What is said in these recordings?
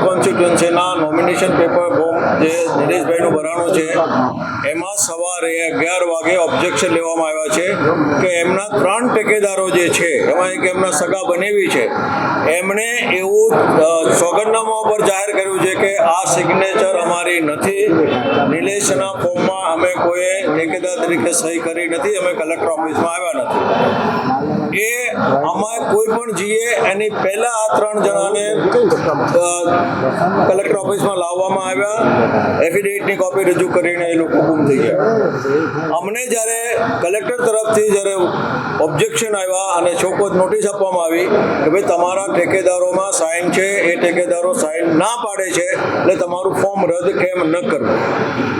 કોન્સ્ટિટ્યુન્સીના nomination paper form જે નિલેશભાઈનું ભરાણું છે, એમાં સવારે અગિયાર વાગે ઓબ્જેક્શન લેવામાં આવ્યા છે કે એમના ત્રણ ટેકેદારો જે છે, એમાં એક એમના સગા બનેવી છે. એમણે એવું સોગંદનામા ઉપર જાહેર કર્યું છે કે આ સિગ્નેચર અમારી નથી. નિલેશના ફોર્મમાં અમે કોઈએ ટેકેદાર તરીકે સહી કરી નથી, અમે કલેક્ટર ઓફિસમાં આવ્યા નથી. કોઈ પણ જીએ એની પહેલા આ ત્રણ જણાને કલેક્ટર ઓફિસમાં લાવવામાં આવ્યા. એફિડેવિટની કોપી રજૂ કરીને એ લોકો ગુમ થઈ ગયા. અમને જ્યારે કલેક્ટર તરફથી જ્યારે ઓબ્જેક્શન આવ્યા અને ચોકોજ નોટિસ આપવામાં આવી કે ભાઈ તમારા ઠેકેદારોમાં સાઇન છે, એ ઠેકેદારો સાઇન ના પાડે છે, એટલે તમારું ફોર્મ રદ કેમ ન કરવું?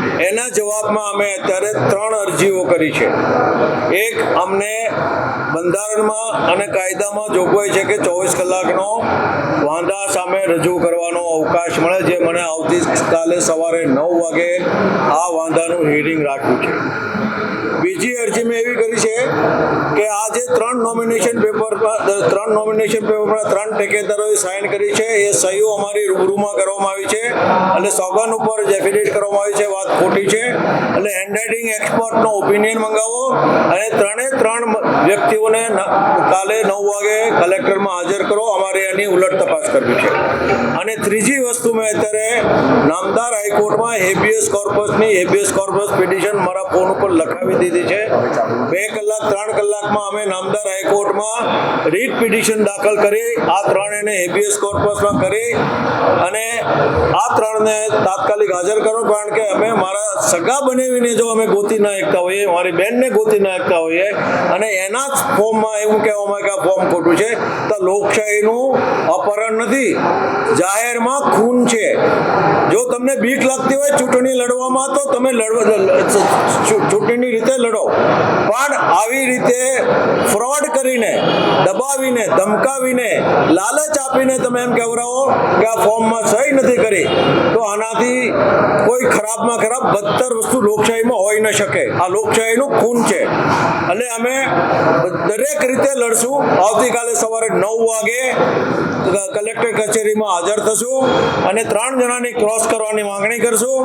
જવાબમાં અમે અત્યારે ત્રણ અરજીઓ કરી છે. એક અમને બંધારણમાં અને કાયદામાં જોગવાઈ છે કે ચોવીસ કલાકનો વાંધા સામે રજૂ કરવાનો અવકાશ મળે જે મને આવતીકાલે સવારે નવ વાગે આ વાંધાનું હિયરિંગ રાખવું છે. બીજી અરજી મેં એવી કરી છે કે આ જે ત્રણ નોમિનેશન પેપર ત્રણ નોમિનેશન પેપરમાં ત્રણ ઠેકેદારોએ સાઇન કરી છે, એ સહીઓ અમારી રૂબરૂમાં કરવામાં આવી છે અને સોગન ઉપર એફિડેવિટ કરવામાં આવી છે, વાત ખોટી છે. એટલે હેન્ડરાઇટિંગ એક્સપર્ટનો ઓપિનિયન મંગાવો. અને ત્રણે ત્રણ વ્યક્તિઓને કાલે નવ વાગે કલેક્ટરમાં હાજર કરો. અમારે એની ઉલટ તપાસ કરવી છે. અને ત્રીજી વસ્તુ મેં અત્યારે નામદાર હાઈકોર્ટમાં હેબિયસ કોર્પસની હેબિયસ કોર્પસ પિટિશન મારા ફોન ઉપર લખાવી દીધી છે. બે કલાક, ત્રણ કલાકમાં અમે નામદાર હાઈકોર્ટમાં રીટ પિટિશન દાખલ કરી, આ ત્રણ એને હેબિયસ કોર્પસમાં કરી. અને આ ત્રણને તાત્કાલિક હાજર કરો, કારણ કે અમે મારા સગા બનાવીને જો અમે ગોતી ના હોઈએ, મારી બેનને ગોતી ના હોઈએ, અને એના જ ફોર્મમાં એવું કહેવામાં કે આ ફોર્મ ખોટું છે, તો લોકશાહીનું અપહરણ નથી. જાહેરમાં ખૂન છે. જો તમને બીક લાગતી હોય ચૂંટણી લડવામાં, તો તમે ચૂંટણીની રીતે લડો. પણ આવી રીતે ફ્રોડ કરીને, દબાવીને, ધમકાવીને, લાલચ આપીને તમે એમ કહેવરાવો કે આ ફોર્મમાં સહી નથી કરી, તો આનાથી કોઈ ખરાબમાં ખરાબ બદતર વસ્તુ લોકશાહીમાં હોઈ ન શકે. આ લોકશાહીનું ખૂન છે. એટલે અમે દરેક રીતે લડશું. આવતીકાલે સવારે નવ વાગે કલેક્ટર કચેરીમાં હાજર થશું અને ત્રણ જણાની ક્રોસ કરવાની માંગણી કરશું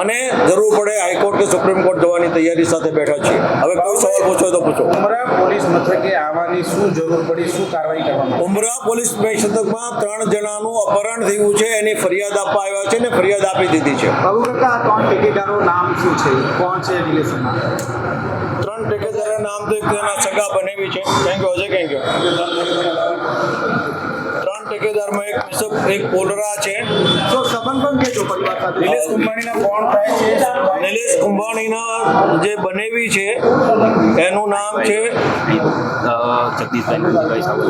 અને જરૂર પડે હાઈકોર્ટ કે સુપ્રીમ કોર્ટ જવાની તૈયારી સાથે બેઠા છીએ. હવે કોઈ સવાલ પૂછો તો પૂછો. ઉમરા પોલીસ મથકે આવવાની શું જરૂર પડી શું કાર્યવાહી કરવામાં ઉમરા પોલીસ મથકમાં ત્રણ જણાનું અપહરણ થયું છે એની ફરિયાદ આપવા આવ્યા છે ને ફરિયાદ આપી દીધી છે. બાબુ કાકા આ ત્રણ ટેકેદારનું નામ શું છે? કોણ છે રિલેશનમાં? ત્રણ ટેકેદારના નામ તો એક તેના સગા બનેવી છે. થેન્ક યુ અજય થેન્ક ઠેકેદારમાં એક મિસબ એક પોલરા છે. તો સંબંધ પણ કેજો પરિવાર સાથે. નિલેશ કુંભાણીના કોણ થાય છે? નિલેશ કુંભાણીના જે બનેવી છે એનું નામ છે?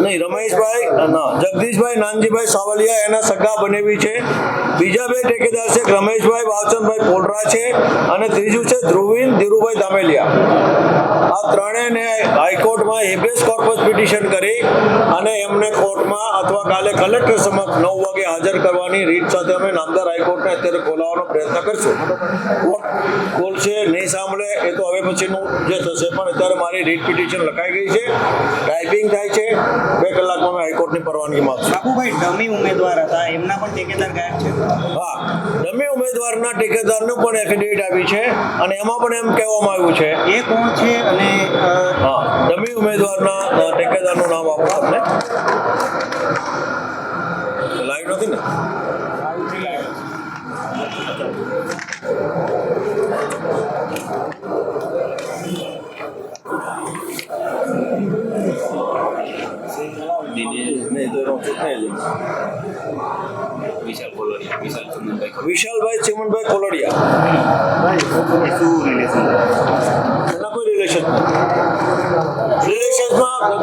નહીં રમેશભાઈ ના જગદીશભાઈ નાનજીભાઈ સાવલિયા એના સગા બનેવી છે. બીજા બે ઠેકેદાર છે રમેશભાઈ વાવચંદભાઈ પોલરા છે અને ત્રીજું છે ધ્રુવીન ધીરુભાઈ દામેલિયા. આ ત્રણેયને હાઈકોર્ટમાં હેબિયસ કોર્પસ પિટિશન કરી અને એમને કોર્ટમાં અથવા કાલે કલેક્ટર સમક્ષ નવ વાગે હાજર કરવાની રીત સાથે અમે નામદાર હાઈકોર્ટને અત્યારે ખોલાવવાનો પ્રયત્ન કરશું. કોર્ટ ખોલશે નહીં સાંભળે? એ તો હવે પછીનું જે થશે. પણ અત્યારે મારી રીટ પિટિશન લખાઈ ગઈ છે. ટાઈપિંગ થાય છે. બે કલાકમાં અમે હાઈકોર્ટની પરવાનગી માગશું. બાપુભાઈ ડમી ઉમેદવાર હતા. એમના પણ ટેકેદાર ગાયબ છે. હા. ડમી ઉમેદવારના ટેકેદારનું પણ એફિડેવિટ આવી છે. અને એમાં પણ એમ કહેવામાં આવ્યું છે. એ કોણ છે અને હા. ડમી ઉમેદવારના ટેકેદારનું નામ આપો તમને લાઈવ નથી ને નહીં તો એનો ચૂંટણી વિશાલ કોલોરિયા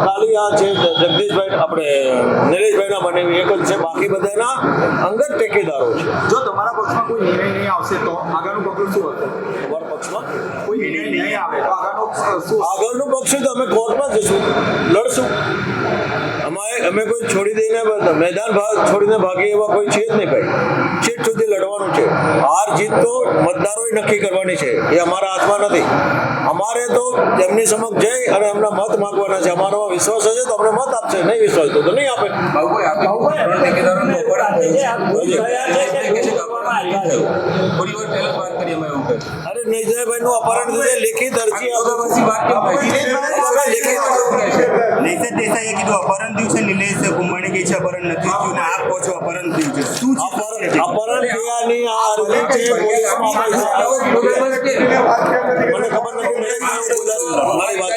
ખાલી આ છે જગદીશભાઈ આપણે નિલેશભાઈના બનેવી એક જ છે. બાકી બધાના અંગત ટેકેદારો છે. જો તમારા પક્ષમાં કોઈ નિર્ણય નહીં આવશે તો આગળનું પગલું શું હશે? તમારા પક્ષમાં? કોઈ નિર્ણય નહીં આવે તો આગળનો શું આગળનું પક્ષ તો અમે કોર્ટમાં જશું લડશું. અમારે અમે કોઈ છોડી દઈને મેદાન ભાગ છોડીને ભાગી એવા કોઈ છે જ નહીં ભાઈ. છેક સુધી લડવાનું છે. હાર જીત તો મતદારોએ નક્કી કરવાની છે. એ અમારા હાથમાં નથી. અમારે તો એમની સમક્ષ જઈ અને એમના મત માંગવાના છે અમારો વિશ્વાસ હશે તો અમને મત આપશે નહીં વિશ્વાસ તો નહીં આપે અપહરણ. અરે નૈજાભાઈનું અપહરણ થયું લેખિત અરજી આપો. વાત કેમ થઈ? લેખિત શું કહે છે? નૈસદ દેસાઈએ કીધું અપહરણ થયું છે નિલેશ કુંભાણી છે અપહરણ નથી થયું ને આપ કહો છો અપહરણ થયું છે શું છે અપહરણ અપહરણ થયાની આ અરજી છે પોલીસમાં આપે છે. વિરોધાભાસ કે? મને ખબર નથી મારી વાત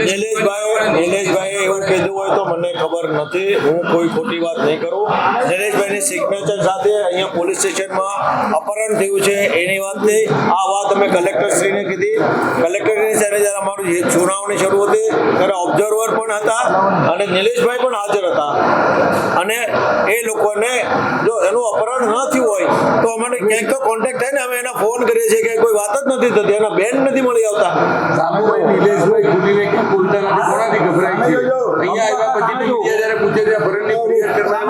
નિલેશભાઈ. નિલેશભાઈએ એવું કીધું હોય તો મને ખબર નથી. હું કોઈ ખોટી વાત નહીં કરું. નિલેશભાઈની સિગ્નેચર સાથે અહીંયા પોલીસ સ્ટેશનમાં અપહરણ થયું છે એની વાત નહીં આ વાત અમે કલેક્ટરશ્રીને કીધી. કલેક્ટરની સાથે જ્યારે અમારી સુનાવણી શરૂ હતી ત્યારે ઓબ્ઝર્વર પણ હતા અને નિલેશભાઈ પણ હાજર હતા. અને એ લોકોને જો એનું અપહરણ ન થયું હોય તો અમને ક્યાંક તો કોન્ટેક્ટ થાય ને અમે એના ફોન કરીએ છીએ કે કોઈ વાત જ નથી થતી. એના બેન નથી મળી આવતા. સાબુભાઈ નિલેશભાઈ ખુલીને ક્યાં બોલતા નથી કોનાથી ગભરાય છે? અહીંયા આવ્યા પછી બીજા જ્યારે પૂછે ત્યાં ભરણની ફરિયાદ કરવા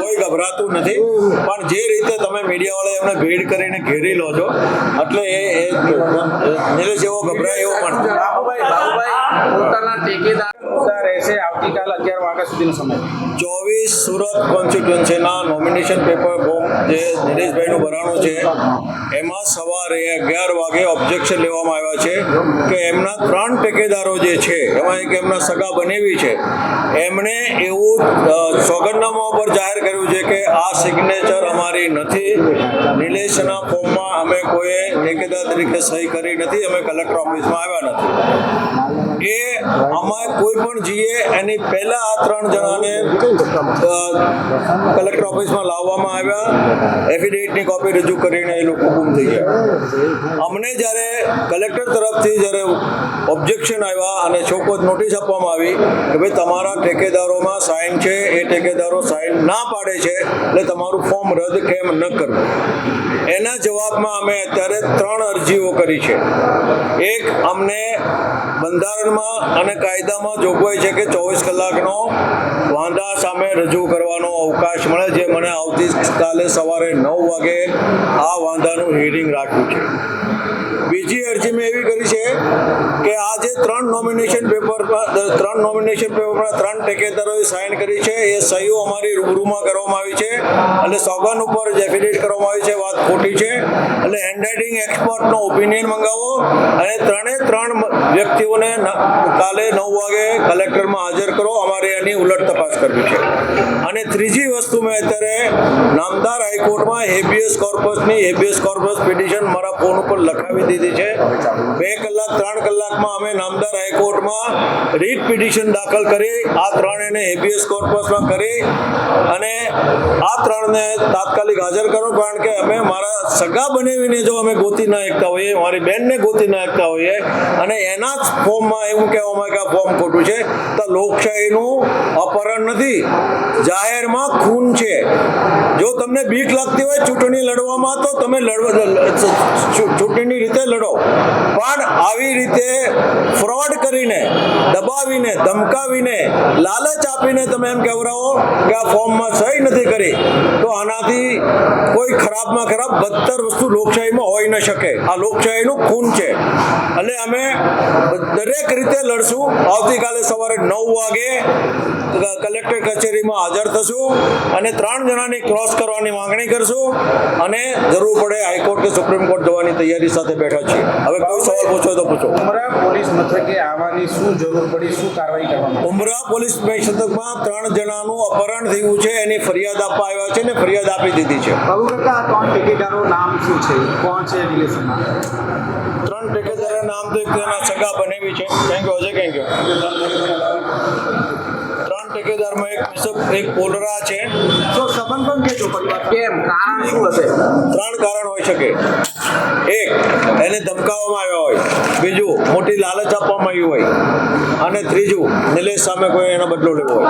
કોઈ ગભરાતું નથી. પણ જે રીતે તમે મીડિયાવાળા એમને ભેડ કરીને ઘેરી લો છો એટલે એ નિલેશ એવો ગભરાય એવો પણ. બાબુભાઈ બાબુભાઈ પોતાના ટેકેદાર રહેશે આવતીકાલ અગિયાર વાગ્યા સુધીનો સમય. ચોવીસ સુરત કોન્સ્ટિટ્યુન્સીના નોમિનેશન પેપર ફોર્મ જે દિનેશભાઈનું ભરાણું છે, એમાં સવારે અગિયાર વાગે ઓબ્જેક્શન લેવામાં આવ્યા છે કે એમના ત્રણ ટેકેદારો જે છે, એમાં એક એમના સગા બનેવી છે. એમણે એવું સોગંદનામા ઉપર જાહેર કર્યું છે કે આ સિગ્નેચર અમારી નથી. નિલેશના ફોર્મમાં અમે કોઈ ટેકેદાર તરીકે સહી કરી નથી, અમે કલેક્ટર ઓફિસમાં આવ્યા નથી. એ અમારે કોઈ પણ જીએ એની પહેલા આ ત્રણ જણાને કલેક્ટર ઓફિસમાં લાવવામાં આવ્યા. એફિડેવિટની કોપી રજૂ કરીને એ લોકો ગુમ થઈ ગયા. અમને જ્યારે કલેક્ટર તરફથી જ્યારે ઓબ્જેક્શન આવ્યા અને ચોક્કસ નોટિસ આપવામાં આવી કે ભાઈ તમારા ઠેકેદારોમાં સાઇન છે, એ ઠેકેદારો સાઇન ના પાડે છે, એટલે તમારું ફોર્મ રદ કેમ ન કરવું? એના જવાબમાં અમે અત્યારે ત્રણ અરજીઓ કરી છે. એક, અમને બંધારણમાં અને કાયદામાં જોગવાઈ છે કે ચોવીસ કલાકનો વાંધા સામે રજૂ કરવાનો અવકાશ મળે જે મને આવતીકાલે સવારે નવ વાગે આ વાંધાનું હિયરિંગ રાખ્યું છે. બીજી અરજી મેં એવી કરી છે કે આ જે ત્રણ નોમિનેશન પેપર ત્રણ નોમિનેશન પેપરમાં ત્રણ ટેકેદારોએ સાઇન કરી છે. એ સહીઓ અમારી રૂબરૂમાં કરવામાં આવી છે. એટલે સોગન ઉપર એફિડેવિટ કરવામાં આવી છે. વાત ખોટી છે. એટલે હેન્ડરાઇટિંગ એક્સપર્ટનો ઓપિનિયન મંગાવો. અને ત્રણે ત્રણ વ્યક્તિઓને કાલે નવ વાગે કલેક્ટરમાં હાજર કરો. અમારે એની ઉલટ તપાસ કરવી છે. અને ત્રીજી વસ્તુ મેં અત્યારે નામદાર હાઈકોર્ટમાં હેબિયસ કોર્પસની હેબિયસ કોર્પસ પિટિશન મારા ફોન ઉપર લખાવી દીધી છે. બે કલાક, ત્રણ કલાકમાં અમે નામદાર હાઈકોર્ટમાં રીટ પિટિશન દાખલ કરી, આ ત્રણેને હેબિયસ કોર્પસમાં કરી અને આ ત્રણને તાત્કાલિક હાજર કરો, કારણ કે અમે મારા સગા બનાવીને જો અમે ગોતી ના એકતા હોઈએ, મારી બેનને ગોતી ના એકતા હોઈએ અને એના જ ફોર્મમાં એવું કહેવામાં કે આ ફોર્મ ખોટું છે, તો લોકશાહીનું અપહરણ નથી. જાહેરમાં ખૂન છે. જો તમને બીક લાગતી હોય ચૂંટણી લડવામાં, તો તમે ચૂંટણીની રીતે લડો. પણ આવી રીતે ફ્રોડ કરીને, દબાવીને, ધમકાવીને, લાલચ આપીને તમે એમ કહેવરાવો કે આ ફોર્મમાં સહી નથી કરી, તો આનાથી કોઈ ખરાબમાં ખરાબ બદતર વસ્તુ લોકશાહીમાં હોઈ ન શકે. આ લોકશાહીનું ખૂન છે. એટલે અમે દરેક રીતે લડશું. આવતીકાલે સવારે નવ વાગે કલેક્ટર કલેક્ટર કચેરીમાં હાજર થશું અને ત્રણ જણાની ક્રોસ કરવાની માંગણી કરશું અને જરૂર પડે હાઈકોર્ટ કે સુપ્રીમ કોર્ટ જવાની તૈયારી સાથે બેઠા છીએ. હવે કોઈ સવાલ પૂછો તો પૂછો. ઉમરા પોલીસ મથકે આવવાની શું જરૂર પડી શું કાર્યવાહી કરવામાં ઉમરા પોલીસ મથકમાં ત્રણ જણાનું અપહરણ થયું છે એની ફરિયાદ આપવા આવ્યા છે ને ફરિયાદ આપી દીધી છે. ત્રણ ટેકેદારનું નામ શું છે? કોણ છે રિલેશનમાં? ત્રણ ટેકેદારના નામ તો એક સગા બનેવી છે. Thank you Ajay thank you ઠેકેદારમાં એક બિશપ એક પોલરા છે. તો સંબંધ પણ કેજો પરિવાર. કેમ? કારણ શું હશે? ત્રણ કારણ હોઈ શકે. એક એને ધમકાવવામાં આવ્યા હોય. બીજું મોટી લાલચ આપવામાં આવી હોય. અને ત્રીજું નિલેશ સામે કોઈ એનો બદલો લેવો હોય.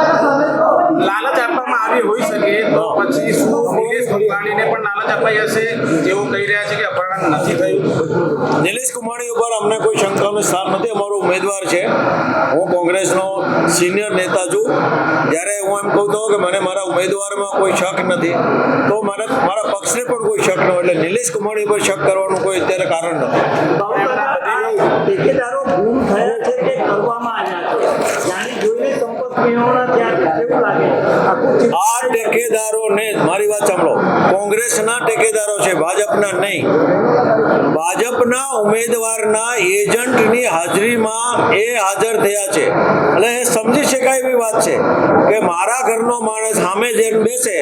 લાલચ આપવામાં આવી હોઈ શકે તો પછી શું? નિલેશ કુંભાણીને પણ લાલચ અપાઈ હશે? જેવું કહી રહ્યા છે કે અપહરણ નથી થયું. નિલેશ કુમાણી ઉપર અમને કોઈ શંકાનું સ્થાન નથી. અમારો ઉમેદવાર છે. હું કોંગ્રેસનો સિનિયર નેતા છું. જ્યારે હું એમ કહું તો કે મને મારા ઉમેદવારમાં કોઈ શક નથી, તો મને મારા પક્ષને પણ કોઈ શક ન એટલે નિલેશ કુમાણી પર શક કરવાનું કોઈ અત્યારે કારણ નથી ઠેકેદારો ગુમ થયા છે કે કરવામાં આવ્યા છે જાણી જોઈને સંપર્ક વિહોણા ત્યાં છે. કેવું લાગે આખું ચિત્ર આ ટેકેદારોને મારી વાત સાંભળો. કોંગ્રેસના ટેકેદારો છે, ભાજપના નહીં. ભાજપના ઉમેદવારના એજન્ટની હાજરીમાં એ હાજર થયા છે. એટલે એ સમજી શકાય એવી વાત છે કે મારા ઘરનો માણસ સામે જઈને બેસે,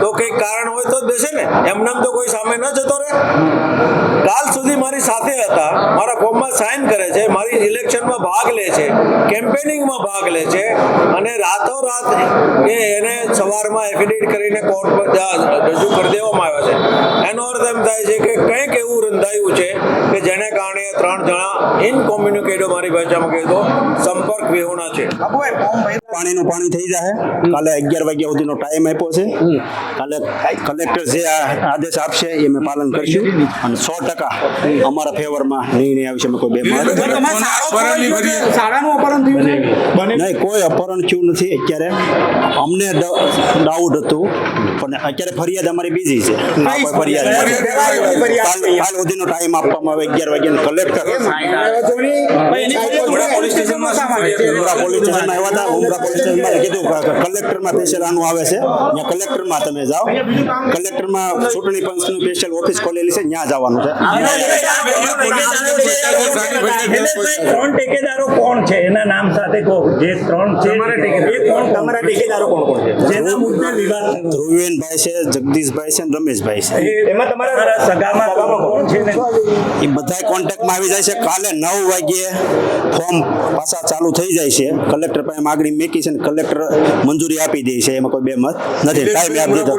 તો કંઈક કારણ હોય તો જ બેસે ને. એમનેમ તો કોઈ સામે ન જતો રહે. કાલ સુધી મારી સાથે હતા, મારા ફોર્મમાં સાઇન કરે છે, મારી ઇલેક્શનમાં ભાગ લે છે, કેમ્પેનિંગમાં ભાગ લે છે, અને રાતોરાત કે એને સવારમાં એફિડેવિટ કરીને કોર્ટ પર રજૂ કરી દેવામાં આવ્યા છે. એનો અર્થ એમ થાય છે કે કંઈક એવું રંધાયું છે કે જેને કારણે ત્રણ જણા ઇનકોમ્યુનિકેટો મારી ભાષામાં કહે તો સંપર્ક વિહોણા છે. પાણીનું પાણી થઈ જાય કાલે અગિયાર વાગ્યા સુધીનો ટાઈમ આપ્યો છે. કાલે કલેક્ટર જે આદેશ આપશે એ અમે પાલન કરશું. અને સો ટકા અમારા ફેવરમાં નિર્ણય આવશે. અમે કોઈ બે નહીં કોઈ અપહરણ થયું નથી અત્યારે. અમને ડાઉટ હતું પણ અત્યારે ફરિયાદ અમારી બીજી છે આ કોઈ ફરિયાદ નથી. કાલ કાલ સુધીનો ટાઈમ આપવામાં આવે અગિયાર વાગ્યાનો કલેક્ટર ઉમરા પોલીસ સ્ટેશનમાં આવ્યા હતા ઉમરા પોલીસ સ્ટેશનમાં કીધું કે કલેક્ટરમાં સ્પેશિયલ આનું આવે છે ત્યાં કલેક્ટરમાં તમે જાઓ કલેક્ટરમાં ચૂંટણી પંચનું સ્પેશિયલ ઓફિસ ખોલેલી છે ત્યાં જવાનું છે ત્રણ ટેકેદારો કોણ છે એના નામ સાથે કહો જે ત્રણ છે એ કોણ તમારા ટેકેદારો કોણ કોણ છે જેના મુદ્દે ધ્રુવેનભાઈ છે જગદીશભાઈ છે અને રમેશભાઈ છે. એમાં તમારા સગામાં કોણ છે એ બધા કોન્ટેક્ટમાં આવી જાય છે. કાલે નવ વાગ્યે ફોર્મ પાછા ચાલુ થઈ જાય છે. કલેક્ટર પાસે માગણી મેકી છે ને કલેક્ટર મંજૂરી આપી દે છે. એમાં કોઈ બે મત નથી. ટાઈમ આપી દીધો.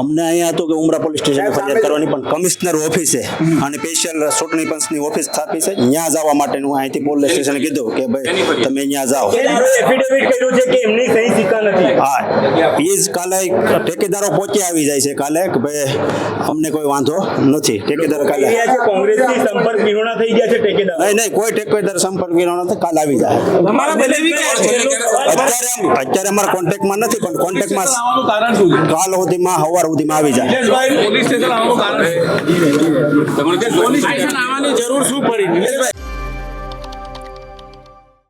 અમને અહીંયા હતું કે ઉમરા પોલીસ સ્ટેશન ફરિયાદ કરવાની પણ કમિશનર ઓફિસે અને સ્પેશિયલ ચૂંટણી પંચની ઓફિસ સ્થાપી છે. ત્યાં જવા માટેનું અહીંથી પોલીસ સ્ટેશન કીધું કે ભાઈ તમે ત્યાં જાઓ. એફિડેવિટ કર્યું છે કે એમની સહી સિક્કા નથી. હા એ જ કાલે ઠેકેદારો પહોંચી આવી જાય છે કાલે કે ભાઈ અમને કોઈ વાંધો નથી. ઠેકેદાર કાલે કોંગ્રેસથી સંપર્ક વિહોણા થઈ ગયા છે ટેકેદાર નહીં નહીં કોઈ ઠેકેદાર સંપર્ક વિનો નથી કાલે આવી જાય. છે. અત્યારે અત્યારે અમારા કોન્ટેક્ટમાં નથી પણ કોન્ટેક્ટમાં કારણ શું છે? કાલ સુધીમાં સવાર સુધીમાં આવી જાય. પોલીસ સ્ટેશન આવવાનું કારણ પોલીસ સ્ટેશન આવવાની જરૂર શું પડી? નિલેશભાઈ